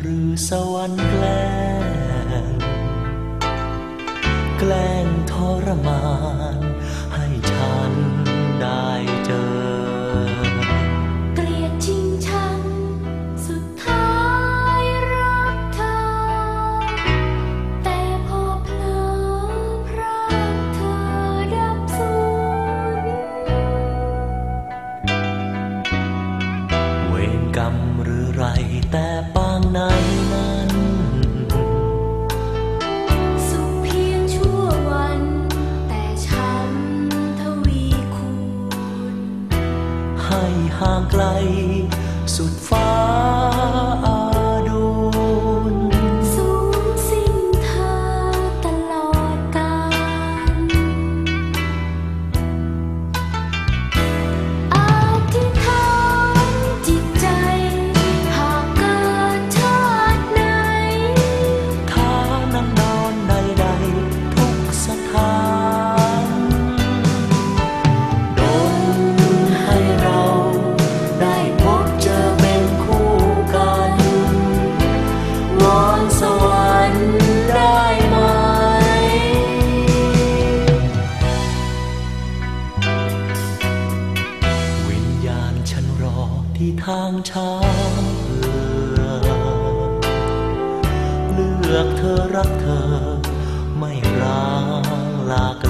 หรือสวรรค์แกล้ง แกล้งทรมาน ทางไกล สุดฟ้า องช้างเลือกเธอรักเธอ ไม่ร้างลากัน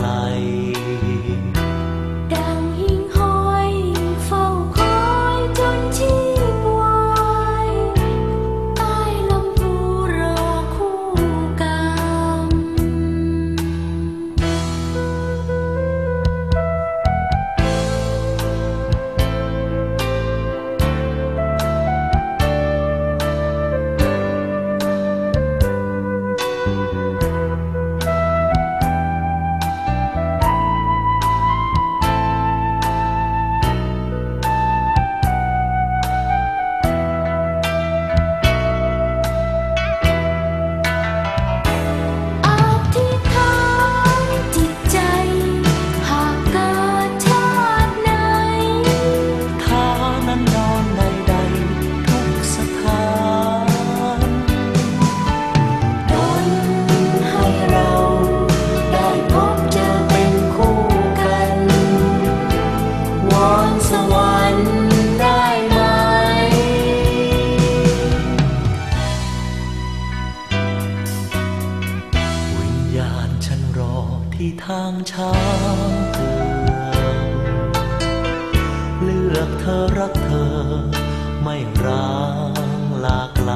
ที่ทางช้างเผือกเลือกเธอรักเธอ ไม่ร้างลาไกล